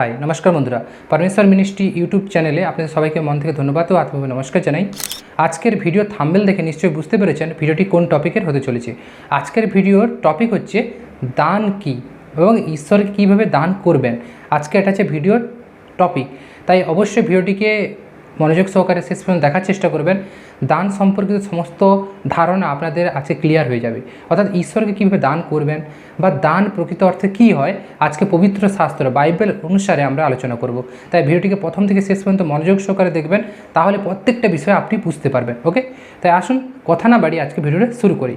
High নমস্কার বন্ধুরা। পরমেশ্বর মিনিস্ট্রি ইউটিউব চ্যানেলে আপনাদের সবাইকে মন থেকে ধন্যবাদ ও আত্মভাবে নমস্কার জানাই। আজকের ভিডিও থাম্বেল দেখে নিশ্চয়ই বুঝতে পেরেছেন ভিডিওটি কোন টপিকের হতে চলেছে। আজকের ভিডিওর টপিক হচ্ছে দান কি এবং ঈশ্বরকে কীভাবে দান করবেন। আজকে এটা হচ্ছে ভিডিওর টপিক তাই অবশ্যই ভিডিওটিকে মনোযোগ সহকারে শেষ পর্যন্ত দেখার চেষ্টা করবেন। দান সম্পর্কিত সমস্ত ধারণা আপনাদের আজকে ক্লিয়ার হয়ে যাবে। অর্থাৎ ঈশ্বরকে কীভাবে দান করবেন বা দান প্রকৃত অর্থে কী হয়, আজকে পবিত্র শাস্ত্র, বাইবেল অনুসারে আমরা আলোচনা করব। তাই ভিডিওটিকে প্রথম থেকে শেষ পর্যন্ত মনোযোগ সহকারে দেখবেন, তাহলে প্রত্যেকটা বিষয় আপনি বুঝতে পারবেন ওকে তাই আসুন, কথা না বাড়িয়ে আজকে ভিডিওটা শুরু করি।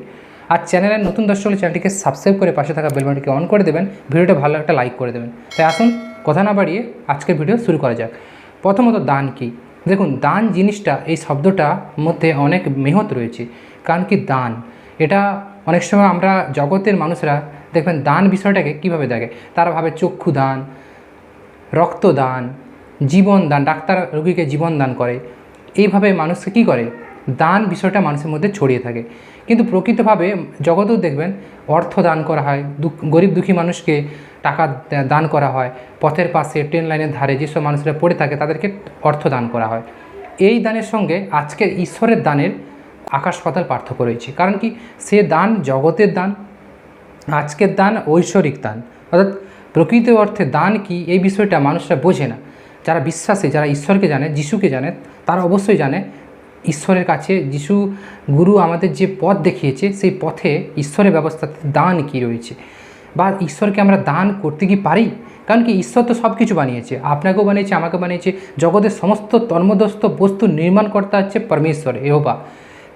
আর চ্যানেলের নতুন দর্শক হলে চ্যানেলটিকে সাবস্ক্রাইব করে পাশে থাকা বেলবানটিকে অন করে দেবেন, ভিডিওটা ভালো একটা লাইক করে দেবেন। তাই আসুন, কথা না বাড়িয়ে আজকের ভিডিও শুরু করা যাক। প্রথমত দান কী? দেখুন, দান জিনিসটা, এই শব্দটা মধ্যে অনেক মেহত রয়েছে। কারণ কি দান? এটা অনেক সময় আমরা জগতের মানুষরা দেখবেন, দান বিষয়টাকে কীভাবে দেখে? তারা ভাবে চক্ষু দান রক্তদান জীবন দান, ডাক্তার রোগীকে জীবন দান করে। এইভাবে মানুষকে কী করে? দান বিষয়টা মানুষের মধ্যে ছড়িয়ে থাকে। কিন্তু প্রকৃতভাবে জগতেও দেখবেন, অর্থ দান করা হয় গরিব দুঃখী মানুষকে টাকা দান করা হয়। পথের পাশে ট্রেন লাইনের ধারে যেসব মানুষরা পড়ে থাকে, তাদেরকে অর্থ দান করা হয়। এই দানের সঙ্গে আজকের ঈশ্বরের দানের আকাশ পাতাল পার্থক্য রয়েছে। কারণ কি? সে দান জগতের দান, আজকের দান ঐশ্বরিক দান। অর্থাৎ প্রকৃত অর্থে দান কি? এই বিষয়টা মানুষরা বোঝে না। যারা বিশ্বাসী, যারা ঈশ্বরকে জানে, যিশুকে জানে, তারা অবশ্যই জানে ঈশ্বরের কাছে যিশু গুরু আমাদের যে পথ দেখিয়েছে, সেই পথে ঈশ্বরের ব্যবস্থাতে দান কি রয়েছে। বা ঈশ্বরকে আমরা দান করতে কি পারি? কারণ কি ঈশ্বর তো সব কিছু বানিয়েছে। আপনাকেও বানিয়েছে আমাকে বানিয়েছে। জগতের সমস্ত তন্মদস্ত বস্তু নির্মাণ নির্মাণকর্তা হচ্ছে পরমেশ্বর এহবা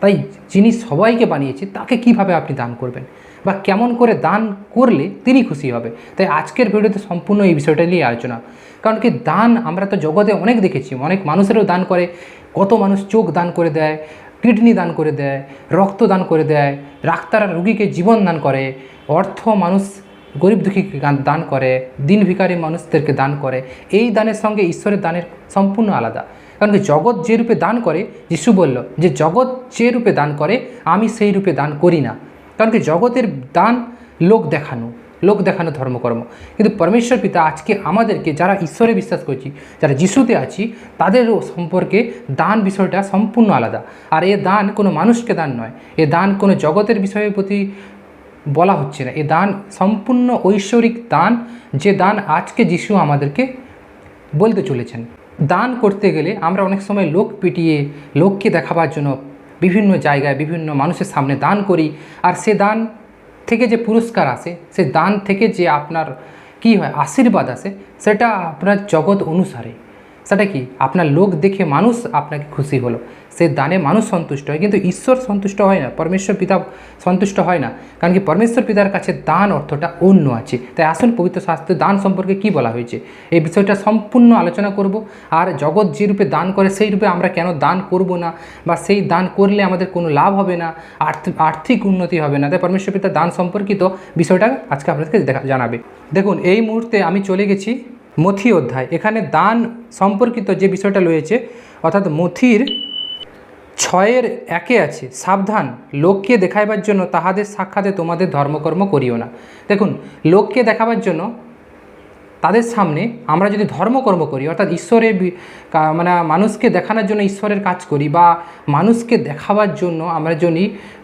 তাই যিনি সবাইকে বানিয়েছে, তাকে কীভাবে আপনি দান করবেন? বা কেমন করে দান করলে তিনি খুশি হবে? তাই আজকের ভিডিওতে সম্পূর্ণ এই বিষয়টা নিয়ে আলোচনা। কারণ কি দান আমরা তো জগতে অনেক দেখেছি। অনেক মানুষেরও দান করে। কত মানুষ চোখ দান করে দেয়, কিডনি দান করে দেয়, রক্ত দান করে দেয়, ডাক্তার রুগীকে জীবন দান করে। অর্থ মানুষ গরিব দুঃখীকে দান করে, দিন ভিখারি মানুষদেরকে দান করে, এই দানের সঙ্গে ঈশ্বরের দানের সম্পূর্ণ আলাদা। কারণ কি জগৎ যে রূপে দান করে, যিশু বলল যে জগৎ যে রূপে দান করে, আমি সেই রূপে দান করি না। কারণ কি জগতের দান লোক দেখানো লোক দেখানো ধর্মকর্ম। কিন্তু পরমেশ্বর পিতা আজকে আমাদেরকে, যারা ঈশ্বরে বিশ্বাস করছি, যারা যিশুতে আছি তাদেরও সম্পর্কে দান বিষয়টা সম্পূর্ণ আলাদা। আর এ দান কোনো মানুষকে দান নয়, এ দান কোনো জগতের বিষয়ের প্রতি বলা হচ্ছে না। এ দান, সম্পূর্ণ ঐশ্বরিক দান, যে দান আজকে যিশু আমাদেরকে বলতে চলেছেন। দান করতে গেলে আমরা অনেক সময় লোক পিটিয়ে, লোককে দেখাবার জন্য বিভিন্ন জায়গায় বিভিন্ন মানুষের সামনে দান করি। আর সে দান থেকে যে পুরস্কার আসে, সে দান থেকে যে আপনার কি হয়, আশীর্বাদ আসে, সেটা আপনার জগৎ অনুসারে। সেটা কি? আপনার লোক দেখে মানুষ আপনাকে খুশি হলো। সে দানে মানুষ সন্তুষ্ট হয়, কিন্তু ঈশ্বর সন্তুষ্ট হয় না, পরমেশ্বর পিতা সন্তুষ্ট হয় না। কারণ কি? পরমেশ্বর পিতার কাছে দান অর্থটা অন্য আছে। তাই আসুন পবিত্র শাস্ত্রে দান সম্পর্কে কি বলা হয়েছে? এই বিষয়টা সম্পূর্ণ আলোচনা করব। আর জগৎ যে রূপে দান করে, সেই রূপে আমরা কেন দান করব না? বা সেই দান করলে আমাদের কোনো লাভ হবে না? আর্থিক উন্নতি হবে না। তাই পরমেশ্বর পিতার দান সম্পর্কিত বিষয়টা আজকে আপনাদেরকে দেখা, জানাবে। দেখুন, এই মুহূর্তে আমি চলে গেছি মথি অধ্যায়। এখানে দান সম্পর্কিত যে বিষয়টা রয়েছে, অর্থাৎ মথির ছয়ের একে আছে, সাবধান। লোককে দেখাইবার জন্য তাহাদের সাক্ষাতে তোমাদের ধর্মকর্ম করিও না। দেখুন, লোককে দেখাবার জন্য তাদের সামনে আমরা যদি ধর্মকর্ম করি, অর্থাৎ ঈশ্বরের মানে মানুষকে দেখানোর জন্য ঈশ্বরের কাজ করি বা মানুষকে দেখাবার জন্য আমরা যদি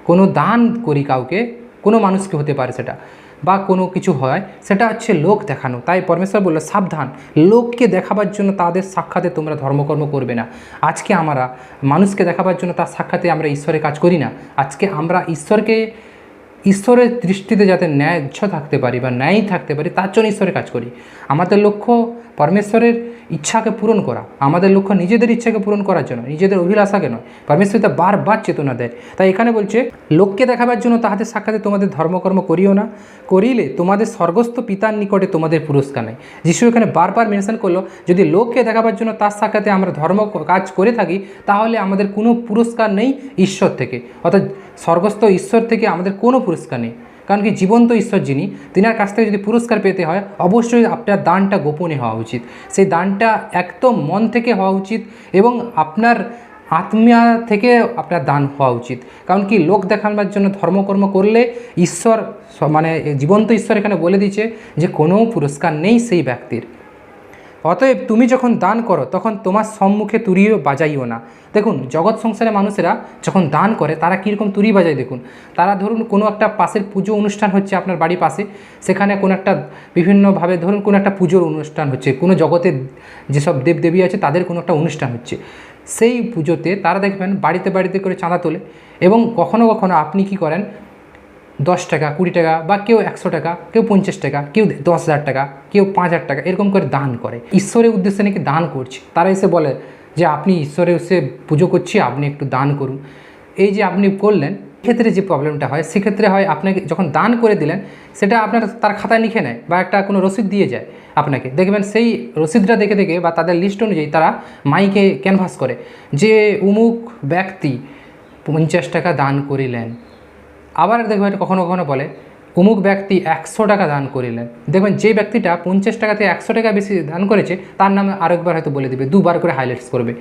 কোনো দান করি কাউকে, কোনো মানুষকে হতে পারে সেটা। বা কোনো কিছু হয়, সেটা হচ্ছে লোক দেখানো। তাই পরমেশ্বর বলল, সাবধান, লোককে দেখাবার জন্য তাদের সাক্ষাতে তোমরা ধর্মকর্ম করবে না। আজকে আমরা মানুষকে দেখাবার জন্য তার সাক্ষাতে আমরা ঈশ্বরের কাজ করি না। আজকে আমরা ঈশ্বরকে ঈশ্বরের দৃষ্টিতে যাতে ন্যায্য থাকতে পারি বা ন্যায় থাকতে পারি, তার জন্য ঈশ্বরের কাজ করি। আমাদের লক্ষ্য পরমেশ্বরের ইচ্ছাকে পূরণ করা, আমাদের লক্ষ্য নিজেদের ইচ্ছাকে পূরণ করার জন্য, নিজেদের অভিলাষাকে নয়। পরমেশ্বর তা বারবার চেতনা দেয়। তাই এখানে বলছে, লোককে দেখাবার জন্য তাহাদের সাক্ষাতে তোমাদের ধর্মকর্ম করিও না। করিলে তোমাদের স্বর্গস্থ পিতার নিকটে তোমাদের পুরস্কার নেই যিশু এখানে বারবার মেনশন করল, যদি লোককে দেখাবার জন্য তার সাক্ষাতে আমরা ধর্ম কাজ করে থাকি, তাহলে আমাদের কোনো পুরস্কার নেই ঈশ্বর থেকে। অর্থাৎ স্বর্গস্থ ঈশ্বর থেকে আমাদের কোনো পুরস্কার নেই। কারণ কি, জীবন্ত ঈশ্বর যিনি, তিনার কাছ থেকে যদি পুরস্কার পেতে হয়, অবশ্যই আপনার দানটা গোপনে হওয়া উচিত। সেই দানটা একদম মন থেকে হওয়া উচিত এবং আপনার আত্মীয়া থেকে আপনার দান হওয়া উচিত। কারণ কি, লোক দেখানোর জন্য ধর্মকর্ম করলে ঈশ্বর মানে জীবন্ত ঈশ্বর এখানে বলে দিচ্ছে যে কোনো পুরস্কার নেই সেই ব্যক্তির। অতএব তুমি যখন দান করো, তখন তোমার সম্মুখে তুরিও বাজাইও না। দেখুন, জগৎ সংসারে মানুষেরা যখন দান করে, তারা কীরকম তুরি বাজায় দেখুন। তারা ধরুন কোনো একটা পাশের পুজো অনুষ্ঠান হচ্ছে আপনার বাড়ির পাশে, সেখানে কোনো একটা বিভিন্নভাবে ধরুন কোনো একটা পুজোর অনুষ্ঠান হচ্ছে, কোনো জগতের যেসব দেবদেবী আছে তাদের কোনো একটা অনুষ্ঠান হচ্ছে। সেই পুজোতে তারা দেখবেন বাড়িতে বাড়িতে করে চাঁদা তোলে এবং কখনো কখনো আপনি কি করেন দশ টাকা, কুড়ি টাকা বা কেউ একশো টাকা, কেউ পঞ্চাশ টাকা, কেউ দশ হাজার টাকা, কেউ পাঁচ হাজার টাকা এরকম করে দান করে। ঈশ্বরের উদ্দেশ্যে নাকি দান করছে। তারা এসে বলে যে, আপনি ঈশ্বরের এসে পুজো করছি, আপনি একটু দান করুন। এই যে আপনি করলেন ক্ষেত্রে যে প্রবলেমটা হয়, সেক্ষেত্রে হয় আপনাকে যখন দান করে দিলেন, সেটা আপনার তার খাতায় লিখে নেয় বা একটা কোনো রসিদ দিয়ে যায় আপনাকে। দেখবেন সেই রসিদটা দেখে দেখে বা তাদের লিস্ট অনুযায়ী তারা মাইকে ক্যানভাস করে। যে উমুক ব্যক্তি পঞ্চাশ টাকা দান করিলেন আবার দেখবেন কখনো কখনো বলে অমুক ব্যক্তি একশো টাকা দান করিলেন। দেখবেন যে ব্যক্তিটা পঞ্চাশ টাকা থেকে একশো টাকা বেশি দান করেছে, তার নামে আরেকবার হয়তো বলে দেবে, দুবার করে হাইলাইটস করবে।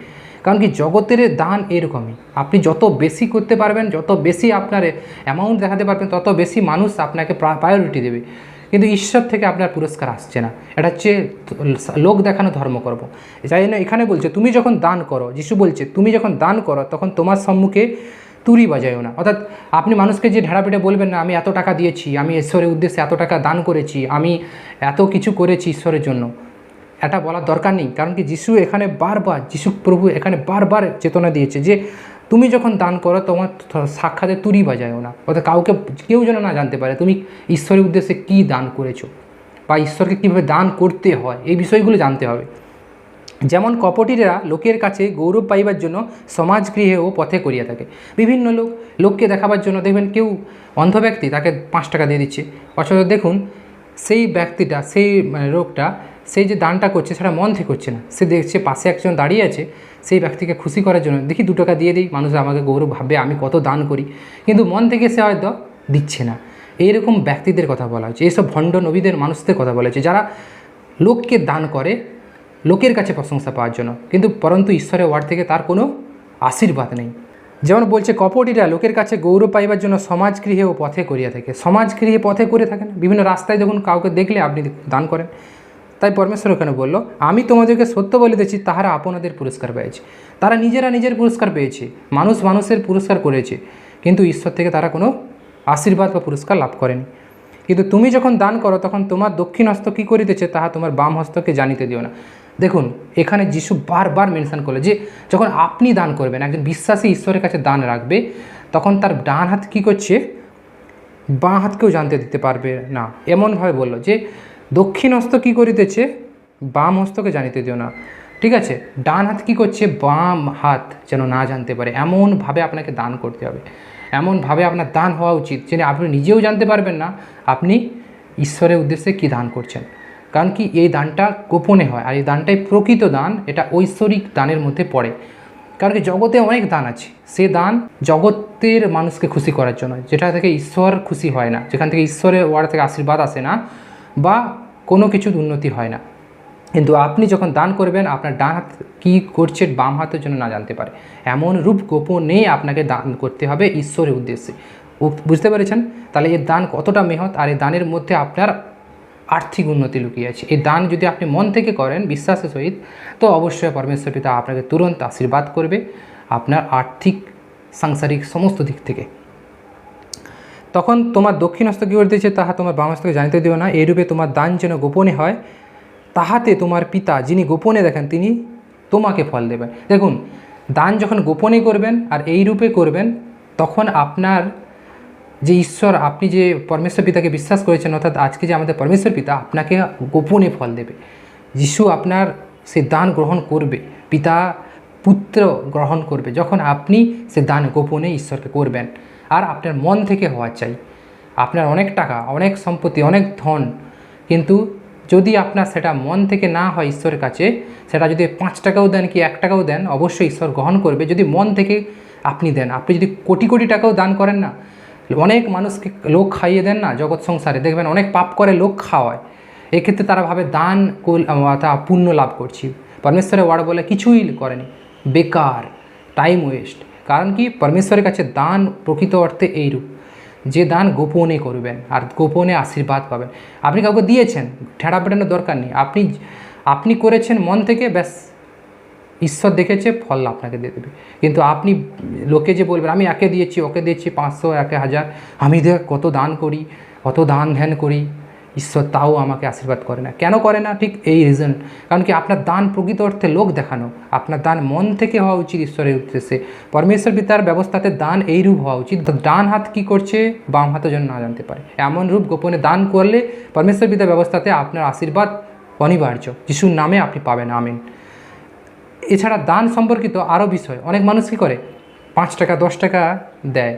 কারণ কি জগতের দান এরকমই। আপনি যত বেশি করতে পারবেন, যত বেশি আপনার অ্যামাউন্ট দেখাতে পারবেন, তত বেশি মানুষ আপনাকে প্রায়োরিটি দেবে। কিন্তু ঈশ্বর থেকে আপনার পুরস্কার আসছে না। এটা হচ্ছে লোক দেখানো ধর্ম করব যাই এখানে বলছে, তুমি যখন দান করো, যিশু বলছে, তুমি যখন দান করো, তখন তোমার সম্মুখে তুরি বাজায়ও না। অর্থাৎ আপনি মানুষকে যে ঢেড়াপিটে বলবেন না, আমি এত টাকা দিয়েছি, আমি ঈশ্বরের উদ্দেশ্যে এত টাকা দান করেছি, আমি এত কিছু করেছি ঈশ্বরের জন্য। এটা বলার দরকার নেই, কারণ কি যিশু এখানে বারবার, যিশু প্রভু এখানে বারবার চেতনা দিয়েছে যে, তুমি যখন দান করো, তোমার সাক্ষাতে তুরি বাজায়ও না। অর্থাৎ কাউকে, কেউ যেন না জানতে পারে, তুমি ঈশ্বরের উদ্দেশ্যে কী দান করেছ? বা ঈশ্বরকে কীভাবে দান করতে হয়, এই বিষয়গুলো জানতে হবে। যেমন কপটিরা লোকের কাছে গৌরব পাইবার জন্য সমাজগৃহে ও পথে করিয়া থাকে। বিভিন্ন লোক, লোককে দেখাবার জন্য দেখবেন কেউ অন্ধ ব্যক্তি তাকে পাঁচ টাকা দিয়ে দিচ্ছে। অথচ দেখুন, সেই ব্যক্তিটা, সেই মানে লোকটা সেই যে দানটা করছে সেটা মন থেকে করছে না। সে দেখছে পাশে একজন দাঁড়িয়ে আছে, সেই ব্যক্তিকে খুশি করার জন্য, দেখি দু টাকা দিয়ে দিই, মানুষ আমাকে গৌরব ভাববে, আমি কত দান করি। কিন্তু মন থেকে সে হয়তো দিচ্ছে না। এইরকম ব্যক্তিদের কথা বলা হচ্ছে। এইসব ভণ্ড নবীদের মানুষদের কথা বলা হচ্ছে, যারা লোককে দান করে লোকের কাছে প্রশংসা পাওয়ার জন্য। কিন্তু পরন্তু ঈশ্বরের ওয়ার্ড থেকে তার কোনো আশীর্বাদ নেই। যেমন বলছে, কপটিরা লোকের কাছে গৌরব পাইবার জন্য সমাজগৃহে ও পথে করিয়া থাকে। সমাজগৃহে পথে করে থাকেন। বিভিন্ন রাস্তায় যখন কাউকে দেখলে আপনি দান করেন। তাই পরমেশ্বর ওখানে বলল, আমি তোমাদেরকে সত্য বলিতেছি তাহারা আপনাদের পুরস্কার পেয়েছে। তারা নিজেরা নিজের পুরস্কার পেয়েছে। মানুষ মানুষের পুরস্কার করেছে। কিন্তু ঈশ্বর থেকে তারা কোনো আশীর্বাদ বা পুরস্কার লাভ করেনি। কিন্তু তুমি যখন দান করো, তখন তোমার দক্ষিণ হস্ত কী করিতেছে, তাহা তোমার বাম হস্তকে জানিতে দিও না। দেখুন, এখানে যিশু বারবার মেনশান করল যে, যখন আপনি দান করবেন, একজন বিশ্বাসী ঈশ্বরের কাছে দান রাখবে, তখন তার ডান হাত কী করছে? বাঁ হাতকেও জানতে দিতে পারবে না। এমনভাবে বলল যে, দক্ষিণ হস্ত কী করিতেছে? বাম হস্তকে জানিতে দিও না। ঠিক আছে, ডান হাত কী করছে? বাম হাত যেন না জানতে পারে। এমনভাবে আপনাকে দান করতে হবে। এমনভাবে আপনার দান হওয়া উচিত, যেন আপনি নিজেও জানতে পারবেন না, আপনি ঈশ্বরের উদ্দেশ্যে কী দান করছেন। কারণ কি এই দানটা গোপনে হয় আর এই দানটাই প্রকৃত দান, এটা ঐশ্বরিক দানের মধ্যে পড়ে। কারণ কি জগতে অনেক দান আছে, সে দান জগতের মানুষকে খুশি করার জন্য, যেটা থেকে ঈশ্বর খুশি হয় না, যেখান থেকে ঈশ্বরের ওয়ার থেকে আশীর্বাদ আসে না বা কোনো কিছুর উন্নতি হয় না। কিন্তু আপনি যখন দান করবেন, আপনার ডান হাত কী করছে, বাম হাতের জন্য না জানতে পারে। এমন রূপ গোপনে আপনাকে দান করতে হবে ঈশ্বরের উদ্দেশ্যে। বুঝতে পেরেছেন? তাহলে এর দান কতটা মেহৎ আর এই দানের মধ্যে আপনার আর্থিক উন্নতি লুকিয়ে আছে। এই দান যদি আপনি মন থেকে করেন বিশ্বাসের সহিত, তো অবশ্যই পরমেশ্বর পিতা আপনাকে তুরন্ত আশীর্বাদ করবে আপনার আর্থিক, সাংসারিক সমস্ত দিক থেকে। তখন তোমার দক্ষিণ হস্ত কী করতেছে তাহা তোমার বাম হস্তকে জানিতে দিও না। এইরূপে তোমার দান যেন গোপনে হয়, তাহাতে তোমার পিতা যিনি গোপনে দেখেন, তিনি তোমাকে ফল দেবেন। দেখুন, দান যখন গোপনে করবেন আর এই রূপে করবেন, তখন আপনার যে ঈশ্বর, আপনি যে পরমেশ্বর পিতাকে বিশ্বাস করেছেন, অর্থাৎ আজকে যে আমাদের পরমেশ্বর পিতা আপনাকে গোপনে ফল দেবে। যিশু আপনার সে দান গ্রহণ করবে, পিতা পুত্র গ্রহণ করবে। যখন আপনি সে দান গোপনে ঈশ্বরকে করবেন, আর আপনার মন থেকে হওয়া চাই। আপনার অনেক টাকা, অনেক সম্পত্তি, অনেক ধন, কিন্তু যদি আপনার সেটা মন থেকে না হয় ঈশ্বরের কাছে, সেটা যদি পাঁচ টাকাও দেন কি এক টাকাও দেন, অবশ্যই ঈশ্বর গ্রহণ করবে। যদি মন থেকে আপনি দেন, আপনি যদি কোটি কোটি টাকাও দান করেন না অনেক মানুষকে লোক খাইয়ে দেন না জগৎ সংসারে। দেখবেন অনেক পাপ করে লোক খাওয়ায়। এক্ষেত্রে তারা ভাবে দান তা পুণ্য লাভ করছি। পরমেশ্বরের ওয়ার্ড বলে কিছুই করেনি। বেকার টাইম ওয়েস্ট কারণ কি? পরমেশ্বরের কাছে দান প্রকৃত অর্থে এইরূপ। যে দান গোপনে করবেন আর গোপনে আশীর্বাদ পাবেন। আপনি কাউকে দিয়েছেন, ঠেড়া পেটানোর দরকার নেই। আপনি আপনি করেছেন মন থেকে, ব্যাস। ঈশ্বর দেখেছে, ফল আপনাকে দিয়ে দেবে। কিন্তু আপনি লোকে যে বলবেন, আমি একে দিয়েছি, ওকে দিয়েছি, পাঁচশো, একে হাজার, আমি দেখ কত দান করি, কত দান ধ্যান করি, ঈশ্বর তাও আমাকে আশীর্বাদ করে না। কেন করে না? ঠিক এই রিজন কারণ কি, আপনার দান প্রকৃত অর্থে লোক দেখানো, আপনার দান মন থেকে হওয়া উচিত ঈশ্বরের উদ্দেশ্যে। পরমেশ্বর পিতার ব্যবস্থাতে দান এই রূপ হওয়া উচিত। ডান হাত কি করছে? বাম হাতের জন্য না জানতে পারে। এমন রূপ গোপনে দান করলে পরমেশ্বর পিতার ব্যবস্থাতে আপনার আশীর্বাদ অনিবার্য। যিশুর নামে আপনি পাবেন, আমিন। এছাড়া দান সম্পর্কিত আরও বিষয়। অনেক মানুষ কী করে? পাঁচ টাকা, দশ টাকা দেয়।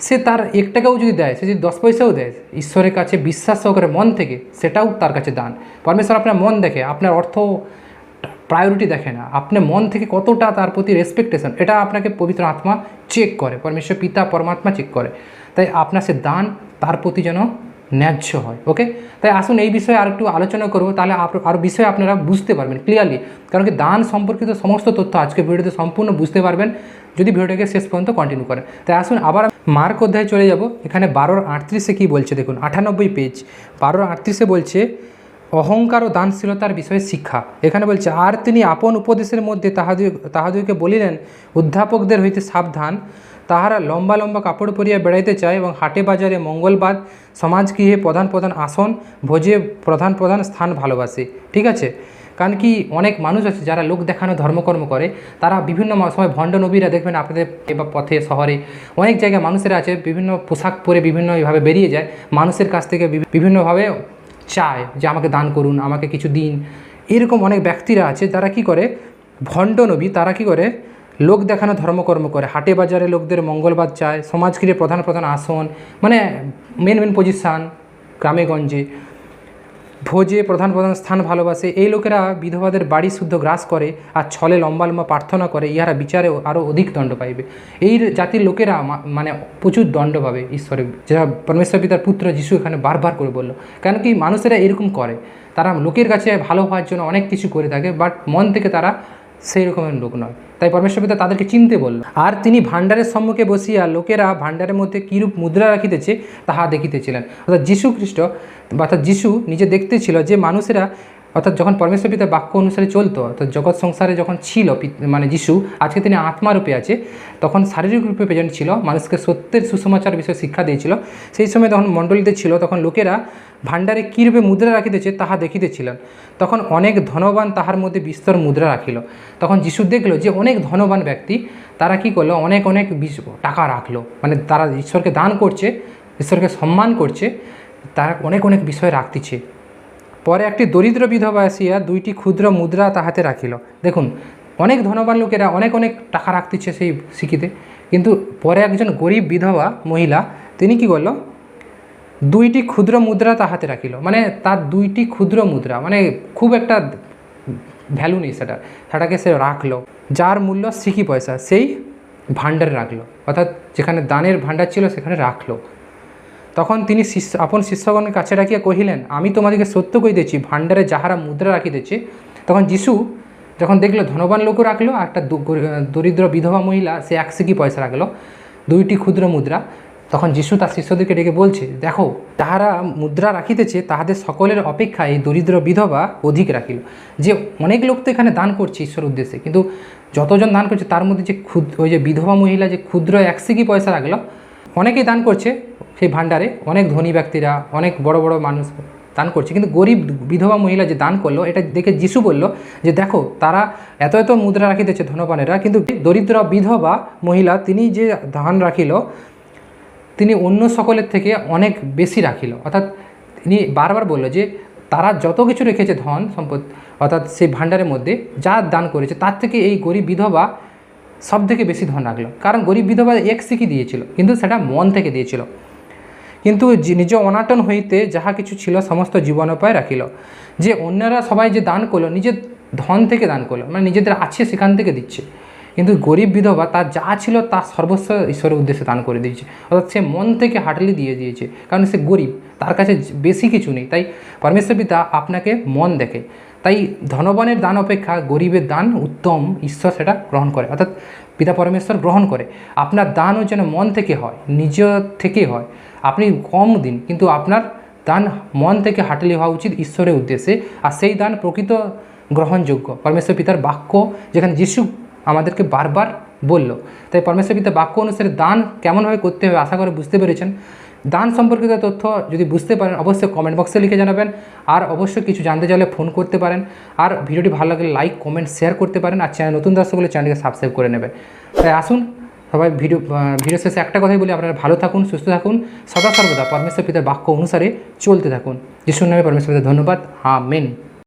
সে তার এক টাকাও যদি দেয়, সে যদি দশ পয়সাও দেয়, ঈশ্বরের কাছে বিশ্বাস সহকারে মন থেকে সেটাও তার কাছে দান। পরমেশ্বর আপনার মন দেখে, আপনার অর্থ প্রায়োরিটি দেখে না। আপনি মন থেকে কতটা তার প্রতি রেসপেক্টেশন এটা আপনাকে পবিত্র আত্মা চেক করে। পরমেশ্বর পিতা, পরমাত্মা চেক করে। তাই আপনার সে দান তার প্রতি যেন ন্যায্য হয় ওকে তাই আসুন এই বিষয়ে আর একটু আলোচনা করব, তাহলে আরও বিষয়ে আপনারা বুঝতে পারবেন ক্লিয়ারলি কারণ কি দান সম্পর্কিত সমস্ত তথ্য আজকে ভিডিওতে সম্পূর্ণ বুঝতে পারবেন, যদি ভিডিওটাকে শেষ পর্যন্ত কন্টিনিউ করেন। তাই আসুন আবার মার্ক অধ্যায় চলে যাব, এখানে বারোর আটত্রিশে কী বলছে দেখুন, আটানব্বই পেজ বারোর আটত্রিশে বলছে, অহংকার ও দানশীলতার বিষয়ে শিক্ষা। এখানে বলছে, আর তিনি আপন উপদেশের মধ্যে তাহাদি তাহাদিকে বলিলেন অধ্যাপকদের হইতে সাবধান তাহারা লম্বা লম্বা কাপড় পরিয়া বেড়াইতে চায় এবং হাটে বাজারে মঙ্গলবাদ সমাজগৃহে প্রধান প্রধান আসন, ভোজে প্রধান প্রধান স্থান ভালোবাসে। ঠিক আছে? কারণ কি অনেক মানুষ আছে যারা লোক দেখানো, ধর্মকর্ম করে, তারা বিভিন্ন সময় ভণ্ড নবীরা দেখবেন আপনাদের বা পথে, শহরে। অনেক জায়গায় মানুষেরা আছে, বিভিন্ন পোশাক পরে বিভিন্নভাবে বেরিয়ে যায়। মানুষের কাছ থেকে বিভিন্নভাবে চায় যে আমাকে দান করুন, আমাকে কিছু দিন। এরকম অনেক ব্যক্তিরা আছে, যারা কি করে? ভণ্ড নবী, তারা কি করে? লোক দেখানো ধর্মকর্ম করে। হাটে বাজারে লোকদের মঙ্গলবার চায় সমাজগৃহে প্রধান প্রধান আসন মানে মেন মেন পজিশান গ্রামেগঞ্জে ভোজে প্রধান প্রধান স্থান ভালোবাসে। এই লোকেরা বিধবাদের বাড়ি শুদ্ধ গ্রাস করে আর ছলে লম্বা লম্বা প্রার্থনা করে, ইহারা বিচারে আরও অধিক দণ্ড পাইবে। এই জাতির লোকেরা মানে প্রচুর দণ্ড পাবে ঈশ্বরের। যেটা পরমেশ্বর পিতার পুত্র যিশু এখানে বারবার করে বলল। কেন কি মানুষেরা এরকম করে। তারা লোকের কাছে ভালো হওয়ার জন্য অনেক কিছু করে থাকে বাট মন থেকে তারা সেই রকমের লোক নয়। তাই পরমেশ্বর পিতা তাদেরকে চিনতে বলল, আর তিনি ভাণ্ডারের সম্মুখে বসিয়া লোকেরা ভাণ্ডারের মধ্যে কীরূপ মুদ্রা রাখিতেছে, তাহা দেখিতেছিলেন। অর্থাৎ যীশু খ্রিস্ট অর্থাৎ যীশু নিজে দেখতেছিল যে মানুষেরা অর্থাৎ যখন পরমেশ্বর পিতার বাক্য অনুসারে চলতো, অর্থাৎ জগৎ সংসারে যখন ছিল মানে যিশু, আজকে তিনি আত্মারূপে আছে, তখন শারীরিক রূপে প্রেজেন্ট ছিল, মানুষকে সত্যের সুসমাচার বিষয়ে শিক্ষা দিয়েছিল। সেই সময় তখন মণ্ডলীতে ছিল, তখন লোকেরা ভাণ্ডারে কী রূপে মুদ্রা রাখিতেছে তাহা দেখিতেছিলেন। তখন অনেক ধনবান তাহার মধ্যে বিস্তর মুদ্রা রাখিল। তখন যিশু দেখল যে অনেক ধনবান ব্যক্তি, তারা কি করল? অনেক অনেক টাকা রাখল। মানে তারা ঈশ্বরকে দান করছে, ঈশ্বরকে সম্মান করছে, তারা অনেক অনেক বিষয় রাখতেছে। পরে একটি দরিদ্র বিধবা আসিয়া দুইটি ক্ষুদ্র মুদ্রা তাহাতে রাখিল। দেখুন, অনেক ধনবান লোকেরা অনেক অনেক টাকা রাখতেছে সেই সিকিতে। কিন্তু পরে একজন গরিব বিধবা মহিলা, তিনি কি করল? দুইটি ক্ষুদ্র মুদ্রা তাহাতে রাখিল। মানে তার দুইটি ক্ষুদ্র মুদ্রা মানে খুব একটা ভ্যালু নেই সেটা সেটাকে সে রাখল। যার মূল্য সিকি পয়সা, সেই ভাণ্ডারে রাখল। অর্থাৎ যেখানে দানের ভাণ্ডার ছিল, সেখানে রাখল। তখন তিনি শিষ্য, আপন শিষ্যগণের কাছে রাখিয়া কহিলেন, আমি তোমাদেরকে সত্য কইতেছি ভাণ্ডারে যাহারা মুদ্রা রাখিতেছে তখন যিশু যখন দেখল, ধনবান লোকও রাখল একটা দরিদ্র বিধবা মহিলা, সে এক সিকি পয়সা রাখল, দুইটি ক্ষুদ্র মুদ্রা। তখন যিশু তার শিষ্যদেরকে ডেকে বলছে, দেখো তাহারা মুদ্রা রাখিতেছে, তাহাদের সকলের অপেক্ষা এই দরিদ্র বিধবা অধিক রাখিল। যে অনেক লোক তো এখানে দান করছে ঈশ্বর উদ্দেশ্যে, কিন্তু যতজন দান করছে, তার মধ্যে যে ক্ষুদ্র ওই যে বিধবা মহিলা যে ক্ষুদ্র এক সিকি পয়সা রাখল অনেকেই দান করছে সেই ভাণ্ডারে, অনেক ধনী ব্যক্তিরা, অনেক বড় বড় মানুষ দান করছে। কিন্তু গরিব বিধবা মহিলা যে দান করল, এটা দেখে যিশু বলল যে দেখো, তারা এত এত মুদ্রা রাখিতেছে ধনবানেরা, কিন্তু দরিদ্র বিধবা মহিলা তিনি যে ধান রাখিল, তিনি অন্য সকলের থেকে অনেক বেশি রাখিল। অর্থাৎ তিনি বারবার বলল যে তারা যত কিছু রেখেছে ধন, সম্পদ, অর্থাৎ সেই ভাণ্ডারের মধ্যে যা দান করেছে, তার থেকে এই গরিব বিধবা সব থেকে বেশি ধন রাখল। কারণ গরিব বিধবা এক সিকি দিয়েছিল, কিন্তু সেটা মন থেকে দিয়েছিল। কিন্তু নিজ অনাটন হইতে যাহা কিছু ছিল সমস্ত জীবনোপায় রাখিল। যে অন্যরা সবাই যে দান করল, নিজের ধন থেকে দান করল মানে নিজেদের আছে সেখান থেকে দিচ্ছে। কিন্তু গরিব বিধবা তার যা ছিল তার সর্বস্ব ঈশ্বরের উদ্দেশ্যে দান করে দিয়েছে। অর্থাৎ সে মন থেকে হাটলি দিয়ে দিয়েছে, কারণ সে গরিব, তার কাছে বেশি কিছু নেই। তাই পরমেশ্বর পিতা আপনাকে মন দেখে তাই ধনবানের দান অপেক্ষা গরিবের দান উত্তম, ঈশ্বর সেটা গ্রহণ করে, অর্থাৎ পিতা পরমেশ্বর গ্রহণ করে। আপনার দানও যেন মন থেকে হয়, নিজ থেকে হয়। আপনি কম দিন, কিন্তু আপনার দান মন থেকে হাটলি হওয়া উচিত ঈশ্বরের উদ্দেশ্যে। আর সেই দান প্রকৃত গ্রহণযোগ্য। পরমেশ্বর পিতার বাক্য, যেখানে যিশু আমাদেরকে বারবার বলল, তাই পরমেশ্বর পিতার বাক্য অনুসারে দান কেমনভাবে করতে হবে, আশা করে বুঝতে পেরেছেন। দান সম্পর্কিত তথ্য যদি বুঝতে পারেন, অবশ্যই কমেন্ট বক্সে লিখে জানাবেন। আর অবশ্যই কিছু জানতে চাইলে ফোন করতে পারেন। আর ভিডিওটি ভালো লাগলে লাইক কমেন্ট শেয়ার করতে পারেন। আর চ্যানেল নতুন দর্শক হলে চ্যানেলকে সাবস্ক্রাইব করে নেবেন। তাই আসুন, সবাই ভিডিও ভিডিও শেষে একটা কথাই বলি, আপনারা ভালো থাকুন, সুস্থ থাকুন। সদা সর্বদা পরমেশ্বর পিতার বাক্য অনুসারে চলতে থাকুন। যিশুর নামে পরমেশ্বর পিতা ধন্যবাদ। হা মেন